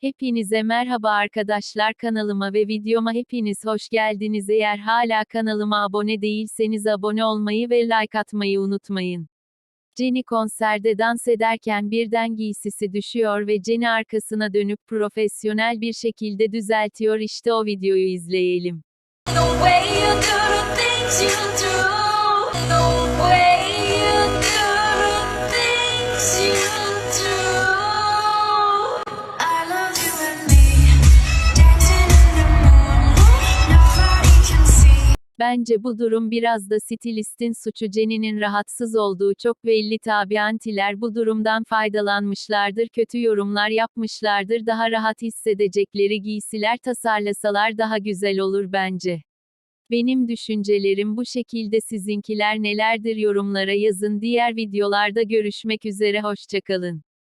Hepinize merhaba arkadaşlar kanalıma ve videoma hepiniz hoş geldiniz. Eğer hala kanalıma abone değilseniz abone olmayı ve like atmayı unutmayın. Jenny konserde dans ederken birden giysisi düşüyor ve Jenny arkasına dönüp profesyonel bir şekilde düzeltiyor işte o videoyu izleyelim. The way you do Bence bu durum biraz da stilistin suçu. Jenny'nin rahatsız olduğu çok belli. Tabi antiler bu durumdan faydalanmışlardır kötü yorumlar yapmışlardır. Daha rahat hissedecekleri giysiler tasarlasalar daha güzel olur bence. Benim düşüncelerim bu şekilde. Sizinkiler nelerdir yorumlara yazın. Diğer videolarda görüşmek üzere. Hoşçakalın.